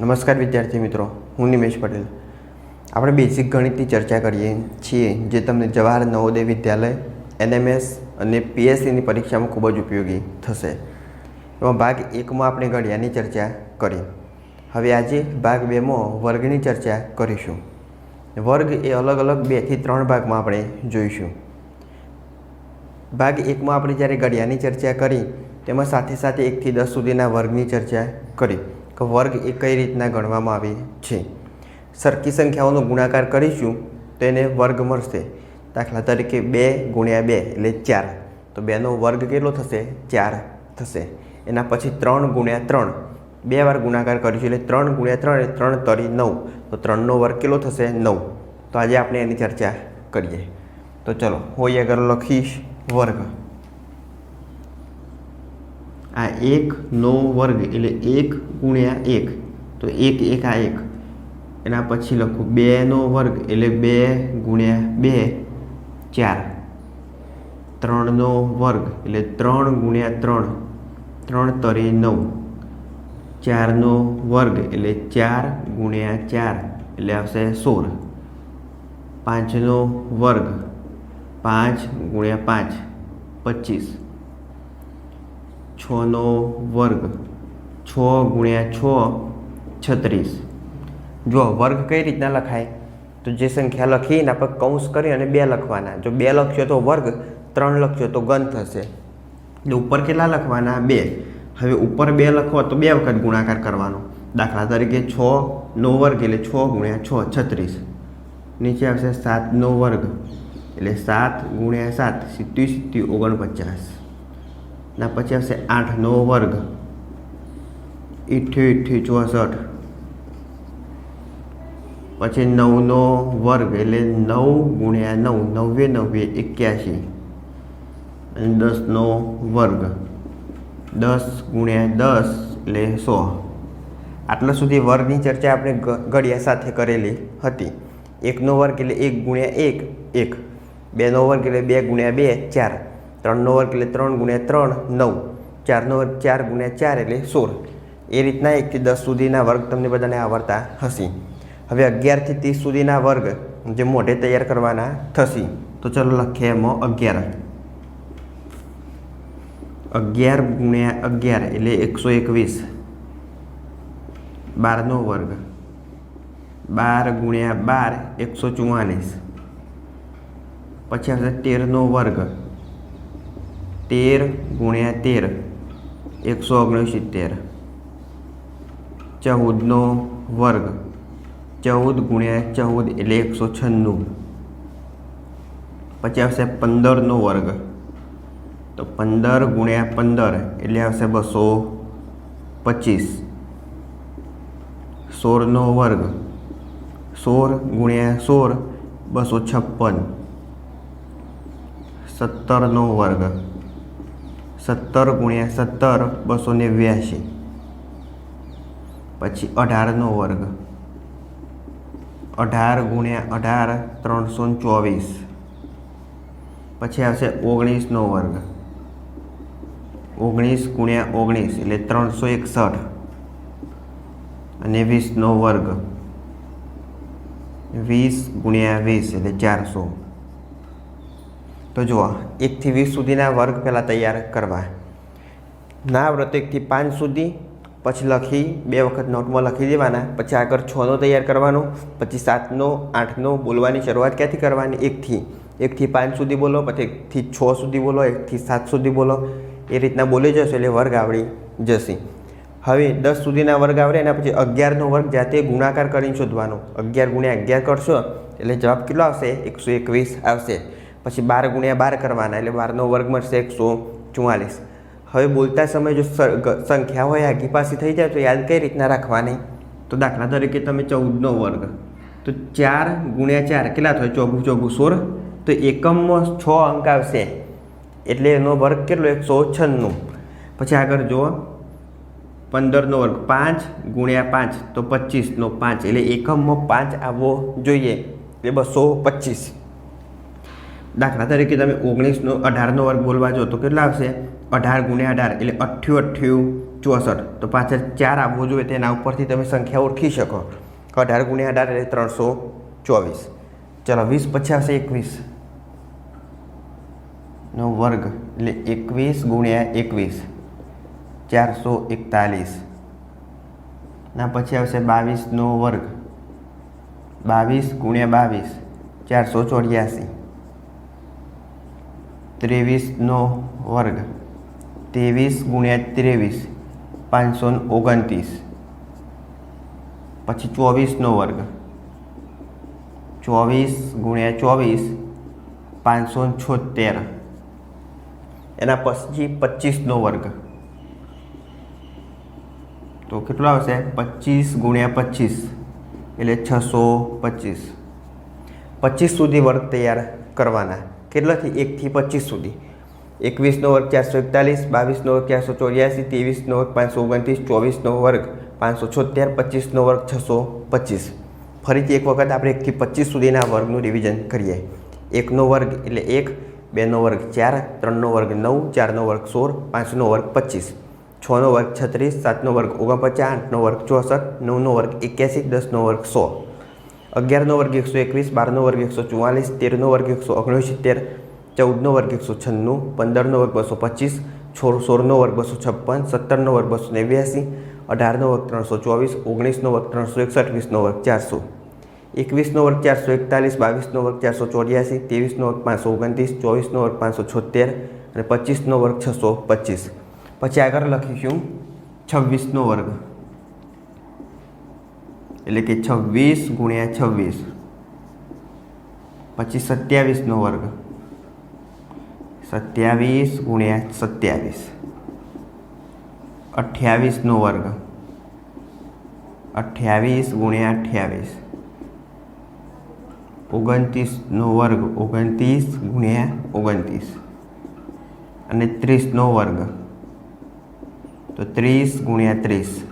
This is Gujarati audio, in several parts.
નમસ્કાર વિદ્યાર્થી મિત્રો, હું નિમેશ પટેલ. આપણે બેઝિક ગણિતની ચર્ચા કરીએ છીએ, જે તમને જવાહર નવોદય વિદ્યાલય, એનએમએસ અને પીએસસીની પરીક્ષામાં ખૂબ જ ઉપયોગી થશે. એમાં ભાગ એકમાં આપણે ઘડિયાળની ચર્ચા કરી. હવે આજે ભાગ બેમાં વર્ગની ચર્ચા કરીશું. વર્ગ એ અલગ અલગ બેથી ત્રણ ભાગમાં આપણે જોઈશું. ભાગ એકમાં આપણે જ્યારે ઘડિયાળની ચર્ચા કરી, તેમાં સાથે સાથે એકથી દસ સુધીના વર્ગની ચર્ચા કરી. કે વર્ગ એ કઈ રીતના ગણવામાં આવે છે. સરખી સંખ્યાઓનો ગુણાકાર કરીશું, તો એને વર્ગ મળશે. દાખલા તરીકે બે ગુણ્યા બે એટલે ચાર. તો બેનો વર્ગ કેટલો થશે? ચાર થશે. એના પછી ત્રણ ગુણ્યા ત્રણ. બે વાર ગુણાકાર કરીશું એટલે ત્રણ ગુણ્યા ત્રણ એટલે ત્રણ તરી નવ. તો ત્રણનો વર્ગ કેટલો થશે? નવ. તો આજે આપણે એની ચર્ચા કરીએ. તો ચલો હું અહીં આગળ લખીશ વર્ગ. આ એકનો વર્ગ એટલે એક ગુણ્યા એક. તો એક એક આ એક. એના પછી લખું બેનો વર્ગ એટલે બે ગુણ્યા બે, ચાર. ત્રણનો વર્ગ એટલે ત્રણ ગુણ્યા ત્રણ. ત્રણ તરી નવ. ચારનો વર્ગ એટલે ચાર ગુણ્યા ચાર એટલે આવશે સોળ. પાંચનો વર્ગ પાંચ ગુણ્યા પાંચ, પચીસ. છનો વર્ગ, છ ગુણ્યા છ, છત્રીસ. જો વર્ગ કઈ રીતના લખાય? તો જે સંખ્યા લખી એના પર કૌંસ કરી અને બે લખવાના. જો બે લખશો તો વર્ગ, ત્રણ લખશો તો ગન થશે. એટલે ઉપર કેટલા લખવાના? બે. હવે ઉપર બે લખો તો બે વખત ગુણાકાર કરવાનો. દાખલા તરીકે છ નો વર્ગ એટલે છ ગુણ્યા છ, છત્રીસ. નીચે આવશે સાતનો વર્ગ એટલે સાત ગુણ્યા સાત સિત્તી સિત્તી ઓગણપચાસ. ના, પછી આવશે આઠનો વર્ગ. ઇઠ્યું ઇઠ્યું ચોસઠ. પછી નવનો વર્ગ એટલે નવ ગુણ્યા નવ નવે નવે એક્યાસી. અને દસનો વર્ગ. દસ ગુણ્યા દસ એટલે સો. આટલા સુધી વર્ગની ચર્ચા આપણે ઘડિયા સાથે કરેલી હતી. એકનો વર્ગ એટલે એક ગુણ્યા એક એક. બેનો વર્ગ એટલે બે ગુણ્યા બે, ચાર. ત્રણનો વર્ગ એટલે ત્રણ ગુણ્યા ત્રણ નવ. ચારનો વર્ગ ચાર ગુણ્યા ચાર એટલે સોળ. એ રીતના એકથી દસ સુધીના વર્ગ તમને બધાને આવડતા હશે. હવે અગિયારથી ત્રીસ સુધીના વર્ગ જે મોઢે તૈયાર કરવાના થશે. તો ચલો લખીએ એમાં અગિયાર. અગિયાર ગુણ્યા અગિયાર એટલે એકસો એકવીસ. બારનો વર્ગ. બાર ગુણ્યા બાર એકસો ચુમ્માલીસ પછી આવશે તેરનો વર્ગ. તેર ગુણ્યા તેર, એકસો ઓગણસિત્તેર. ચૌદનો વર્ગ, ચૌદ ગુણ્યા ચૌદ એટલે એકસો છન્નું. પછી આવશે પંદરનો વર્ગ. તો પંદર ગુણ્યા પંદર એટલે આવશે બસો પચીસ. સોળનો વર્ગ, સોળ ગુણ્યા સોળ, બસો છપ્પન. સત્તરનો વર્ગ. સત્તર ગુણ્યા સત્તર, બસો નેવ્યાસી પછી અઢારનો વર્ગ. અઢાર ગુણ્યા અઢાર, ત્રણસો ચોવીસ. પછી આવશે ઓગણીસનો વર્ગ. ઓગણીસ ગુણ્યા ઓગણીસ એટલે ત્રણસો એકસઠ. અને વીસનો વર્ગ. વીસ ગુણ્યા વીસ એટલે ચારસો. તો જુઓ, એકથી વીસ સુધીના વર્ગ પહેલાં તૈયાર કરવા. ના વ્રત એકથી પાંચ સુધી, પછી લખી, બે વખત નોટમાં લખી દેવાના, પછી આગળ છનો તૈયાર કરવાનો, પછી સાતનો આઠનો બોલવાની શરૂઆત ક્યાંથી કરવાની? એકથી. એકથી પાંચ સુધી બોલો, પછી એકથી છ સુધી બોલો, એકથી સાત સુધી બોલો. એ રીતના બોલી જશો એટલે વર્ગ આવડી જશે. હવે દસ સુધીના વર્ગ આવડે, એના પછી અગિયારનો વર્ગ જાતે ગુણાકાર કરીને શોધવાનો. અગિયાર ગુણ્યા અગિયાર કરશો, એટલે જવાબ કેટલો આવશે? એકસો એકવીસ આવશે. પછી બાર ગુણ્યા બાર કરવાના, એટલે બારનો વર્ગ મળશે એકસો ચુમ્માલીસ હવે બોલતા સમયે જો સંખ્યા હોય આગી પાછી થઈ જાય, તો યાદ કઈ રીતના રાખવાની? તો દાખલા તરીકે તમે ચૌદનો વર્ગ, તો ચાર ગુણ્યા ચાર કેટલા થાય? ચોગું ચોગું સોળ. તો એકમમાં છ અંક આવશે, એટલે એનો વર્ગ કેટલો? એકસો છન્નું. પછી આગળ જુઓ. પંદરનો વર્ગ પાંચ ગુણ્યા પાંચ, તો પચીસનો પાંચ, એટલે એકમમાં પાંચ આવવો જોઈએ, એટલે બસો પચીસ. દાખલા તરીકે તમે ઓગણીસનો, અઢારનો વર્ગ બોલવા જો તો કેટલા આવશે? અઢાર ગુણ્યા અઢાર એટલે અઠ્યું અઠ્યું ચોસઠ. તો પાછળ ચાર આવવો જોઈએ તેના ઉપરથી તમે સંખ્યા ઓળખી શકો. અઢાર ગુણ્યા અઢાર એટલે ત્રણસો ચોવીસ. ચલો, વીસ પછી આવશે એકવીસ. નો વર્ગ એટલે એકવીસ ગુણ્યા એકવીસ. ચારસો એકતાલીસ. ના, પછી આવશે બાવીસનો વર્ગ. બાવીસ ગુણ્યા બાવીસ. ચારસો ચોર્યાસી. ત્રેવીસનો વર્ગ. ત્રેવીસ ગુણ્યા ત્રેવીસ, પાંચસો ઓગણત્રીસ. પછી ચોવીસનો વર્ગ. ચોવીસ ગુણ્યા ચોવીસ, પાંચસો છોતેર. એના પછી પચીસનો વર્ગ. તો કેટલો આવશે? પચીસ ગુણ્યા પચીસ, એટલે છસો પચીસ. પચીસ સુધી વર્ગ તૈયાર કરવાના. કેટલાથી એકથી પચીસ સુધી? એકવીસનો વર્ગ ચારસો એકતાલીસ, બાવીસનો વર્ગ ચારસો ચોર્યાસી, ત્રેવીસનો વર્ગ પાંચસો ઓગણત્રીસ, ચોવીસનો વર્ગ પાંચસો છોતેર પચીસનો વર્ગ છસો પચીસ. ફરીથી એક વખત આપણે એકથી પચીસ સુધીના વર્ગનું રિવિઝન કરીએ. એકનો વર્ગ એટલે એક, બેનો વર્ગ ચાર, ત્રણનો વર્ગ નવ, ચારનો વર્ગ સોળ, પાંચનો વર્ગ પચીસ. છનો વર્ગ છત્રીસ, સાતનો વર્ગ ઓગણપચાસ, આઠનો વર્ગ ચોસઠ, નવનો વર્ગ એક્યાસી, દસનો વર્ગ સો. અગિયારનો વર્ગ એકસો એકવીસ, બારનો વર્ગ એકસો ચુમ્માલીસ તેરનો વર્ગ એકસો ઓગણસિત્તેર, ચૌદનો વર્ગ એકસો છન્નું, પંદરનો વર્ગ બસો પચીસ છોળ સોળનો વર્ગ બસો છપ્પન, સત્તરનો વર્ગ બસો નેવ્યાસી, અઢારનો વર્ગ ત્રણસો ચોવીસ, ઓગણીસનો વર્ગ ત્રણસો એકસઠ વીસનો વર્ગ ચારસો. એકવીસનો વર્ગ ચારસો એકતાલીસ, બાવીસનો વર્ગ ચારસો ચોર્યાસી, ત્રેવીસનો વર્ગ પાંચસો ઓગણત્રીસ, ચોવીસનો વર્ગ પાંચસો છોતેર અને પચીસનો વર્ગ છસો પચીસ. પછી આગળ લખીશું છવ્વીસનો વર્ગ. એટલે કે છવ્વીસ ગુણ્યા છવ્વીસ. પછી સત્યાવીસનો વર્ગ. સત્યાવીસ ગુણ્યા સત્યાવીસ. અઠ્યાવીસનો વર્ગ. અઠ્યાવીસ ગુણ્યા અઠ્યાવીસ. ઓગણત્રીસનો વર્ગ ઓગણત્રીસ ગુણ્યા ઓગણત્રીસ. અને ત્રીસનો વર્ગ. તો ત્રીસ ગુણ્યા ત્રીસ.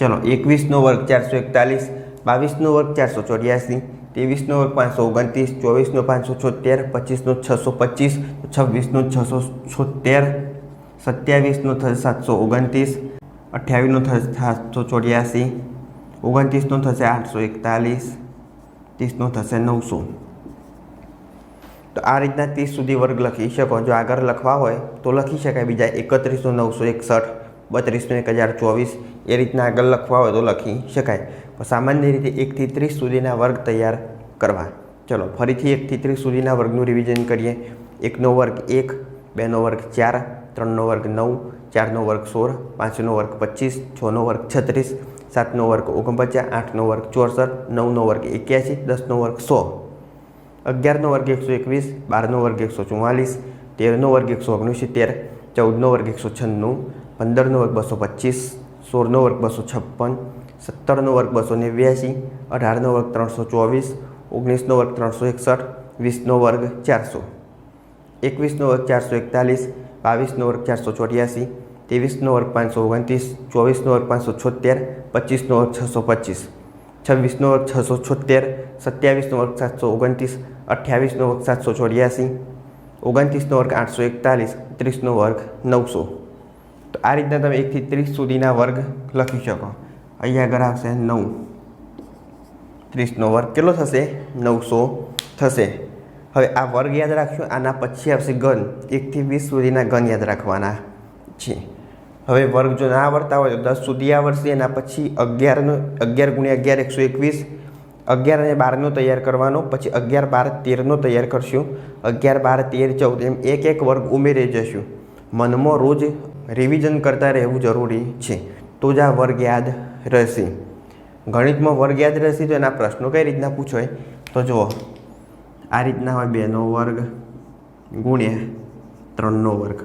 ચલો, એકવીસનો વર્ગ ચારસો એકતાલીસ, બાવીસનો વર્ગ ચારસો ચોર્યાસી, ત્રેવીસનો વર્ગ પાંચસો ઓગણત્રીસ, ચોવીસનો પાંચસો છોતેર પચીસનો છસો પચીસ, છવ્વીસનો છસો છોતેર સત્યાવીસનો થશે સાતસો ઓગણત્રીસ અઠ્યાવીસનો થશે સાતસો ચોર્યાસી, ઓગણત્રીસનો થશે આઠસો એકતાલીસ, ત્રીસનો થશે નવસો. તો આ રીતના ત્રીસ સુધી વર્ગ લખી શકો. જો આગળ લખવા હોય તો લખી શકાય. બીજા એકત્રીસનો નવસો એકસઠ. બત્રીસનો એક હજાર ચોવીસ એ રીતના આગળ લખવા હોય તો લખી શકાય. સામાન્ય રીતે એકથી ત્રીસ સુધીના વર્ગ તૈયાર કરવા. ચલો, ફરીથી એકથી ત્રીસ સુધીના વર્ગનું રિવિઝન કરીએ. એકનો વર્ગ એક, બેનો વર્ગ ચાર, ત્રણનો વર્ગ નવ, ચારનો વર્ગ સોળ, પાંચનો વર્ગ પચીસ, છનો વર્ગ છત્રીસ, સાતનો વર્ગ ઓગણપચાસ, આઠનો વર્ગ ચોસઠ, નવનો વર્ગ એક્યાસી, દસનો વર્ગ સો. અગિયારનો વર્ગ એકસો એકવીસ, બારનો વર્ગ એકસો ચુમ્માલીસ તેરનો વર્ગ એકસો ઓગણસિત્તેર, ચૌદનો વર્ગ એકસો છન્નું પંદરનો વર્ગ બસો પચીસ, સોળનો વર્ગ બસો છપ્પન, સત્તરનો વર્ગ બસો નેવ્યાસી અઢારનો વર્ગ ત્રણસો ચોવીસ, ઓગણીસનો વર્ગ ત્રણસો એકસઠ, વીસનો વર્ગ ચારસો. એકવીસનો વર્ગ ચારસો એકતાલીસ, બાવીસનો વર્ગ ચારસો ચોર્યાસી ત્રેવીસનો વર્ગ પાંચસો ઓગણત્રીસ, ચોવીસનો વર્ગ પાંચસો છોતેર પચીસનો વર્ગ છસો પચીસ. છવ્વીસનો વર્ગ છસો છોતેર સત્યાવીસનો વર્ગ સાતસો ઓગણત્રીસ, અઠ્યાવીસનો વર્ગ સાતસો ચોર્યાસી ઓગણત્રીસનો વર્ગ આઠસો એકતાલીસ, ત્રીસનો વર્ગ નવસો. તો આ રીતના તમે એકથી ત્રીસ સુધીના વર્ગ લખી શકો. અહીંયા આગળ આવશે નવ. ત્રીસનો વર્ગ કેટલો થશે? નવસો થશે. હવે આ વર્ગ યાદ રાખશો આના પછી આવશે ઘન. એકથી વીસ સુધીના ઘન યાદ રાખવાના છે. હવે વર્ગ જો ના આવડતા હોય તો દસ સુધી આવડશે, એના પછી અગિયારનો, અગિયાર ગુણ્યા અગિયાર એકસો એકવીસ. અગિયાર અને બારનો તૈયાર કરવાનો, પછી અગિયાર, બાર, તેરનો તૈયાર કરશું. અગિયાર, બાર, તેર, ચૌદ એમ એક એક વર્ગ ઉમેરી જશું. મનમાં રોજ રિવિઝન કરતા રહેવું જરૂરી છે. તો જ આ વર્ગ યાદ રહેશે. ગણિતમાં વર્ગ યાદ રહેશે તો એના પ્રશ્નો કઈ રીતના પૂછાય તો જુઓ. આ રીતના હોય બેનો વર્ગ ગુણ્યા ત્રણનો વર્ગ.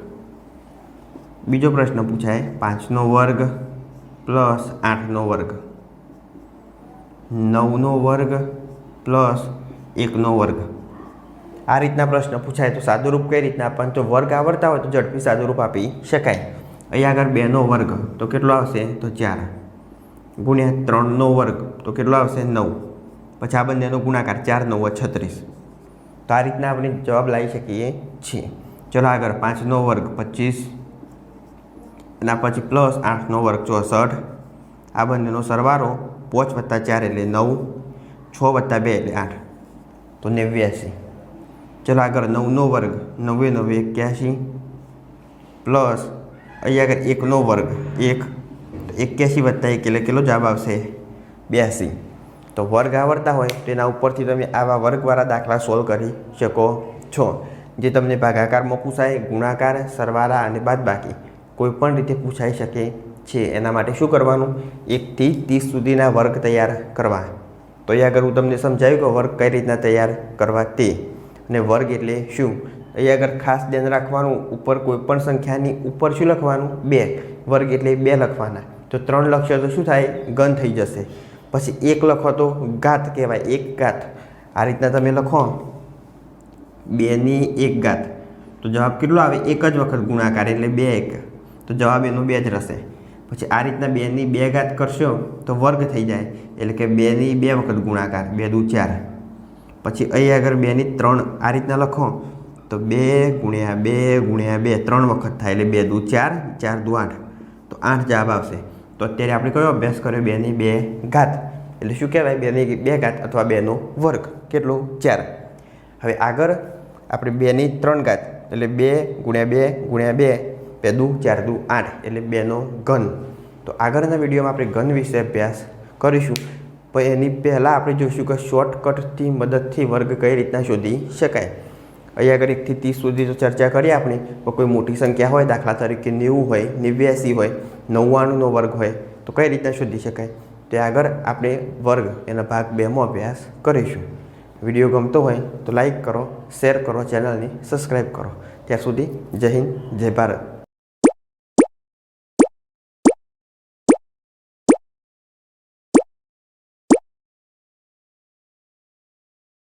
બીજો પ્રશ્ન પૂછાય. પાંચનો વર્ગ પ્લસ આઠનો વર્ગ. નવનો વર્ગ પ્લસ એકનો વર્ગ. આ રીતના પ્રશ્ન પૂછાય તો સાદુરૂપ કઈ રીતના પણ તો વર્ગ આવડતા હોય તો ઝડપી સાદુરૂપ આપી શકાય. અહીંયા આગળ બેનો વર્ગ, તો કેટલો આવશે? તો ચાર. ગુણ્યા ત્રણનો વર્ગ, તો કેટલો આવશે? નવ. પછી આ બંનેનો ગુણાકાર ચાર, નવ છત્રીસ. તો આ રીતના આપણે જવાબ લાવી શકીએ છીએ. ચલો આગળ પાંચનો વર્ગ પચીસ એના પછી પ્લસ આઠનો વર્ગ ચોસઠ. આ બંનેનો સરવારો પાંચ વત્તા ચાર એટલે નવ, છ વત્તા બે એટલે આઠ. તો નેવ્યાસી. ચલો આગળ, નવનો વર્ગ નવે નવે એક્યાસી. પ્લસ અહીંયા આગળ એકનો વર્ગ, એક, એક્યાસી વત્તા એક એટલે કેટલો જવાબ આવશે? બ્યાસી. તો વર્ગ આવડતા હોય તેના ઉપરથી તમે આવા વર્ગવાળા દાખલા સોલ્વ કરી શકો છો. જે તમને ભાગાકારમાં પૂછાય, ગુણાકાર, સરવાળા અને બાદબાકી કોઈ પણ રીતે પૂછાઈ શકે છે. એના માટે શું કરવાનું? એકથી ત્રીસ સુધીના વર્ગ તૈયાર કરવા. તો અહીંયા આગળ હું તમને સમજાવ્યું કે વર્ગ કઈ રીતના તૈયાર કરવા તે. અને વર્ગ એટલે શું? અહીંયા આગળ ખાસ ધ્યાન રાખવાનું, ઉપર કોઈપણ સંખ્યાની ઉપર શું લખવાનું? બે. વર્ગ એટલે બે લખવાના. તો ત્રણ લખશો તો શું થાય? ગન થઈ જશે. પછી એક લખો તો ઘાત કહેવાય, એક ઘાત. આ રીતના તમે લખો. બેની એક ઘાત. તો જવાબ કેટલો આવે? એક જ વખત ગુણાકાર એટલે બે એક. તો જવાબ એનો બે જ રહેશે. પછી આ રીતના બેની બે ઘાત કરશો તો વર્ગ થઈ જાય. એટલે કે બેની બે વખત ગુણાકાર, બે દુ ચાર. પછી અહીં આગળ બેની ત્રણ આ રીતના લખો. તો બે ગુણ્યા બે ગુણ્યા બે, ત્રણ વખત થાય એટલે બે દુ ચાર ચાર દુ આઠ. તો આઠ જવાબ આવશે. તો અત્યારે આપણે કયો અભ્યાસ કર્યો? બેની બે ઘાત. એટલે શું કહેવાય? બેની બે ઘાત અથવા બેનો વર્ગ. કેટલો? ચાર. હવે આગળ આપણે બેની ત્રણ ઘાત. એટલે બે ગુણ્યા બે ગુણ્યા બે બે દુ ચાર દુ આઠ. એટલે બેનો ઘન. તો આગળના વિડીયોમાં આપણે ઘન વિશે અભ્યાસ કરીશું. પણ એની પહેલાં આપણે જોઈશું કે શોર્ટકટથી મદદથી વર્ગ કઈ રીતના શોધી શકાય. અહીં આગળ એકથી ત્રીસ સુધી તો ચર્ચા કરી આપણે, તો કોઈ મોટી સંખ્યા હોય, દાખલા તરીકે નેવું હોય, નેવ્યાસી હોય, નવ્વાણુંનો વર્ગ હોય, તો કઈ રીતના શોધી શકાય? તે આગળ આપણે વર્ગ એના ભાગ બેમાં અભ્યાસ કરીશું. વીડિયો ગમતો હોય તો લાઈક કરો, શેર કરો, ચેનલને સબસ્ક્રાઈબ કરો. ત્યાં સુધી જય હિન્દ, જય ભારત.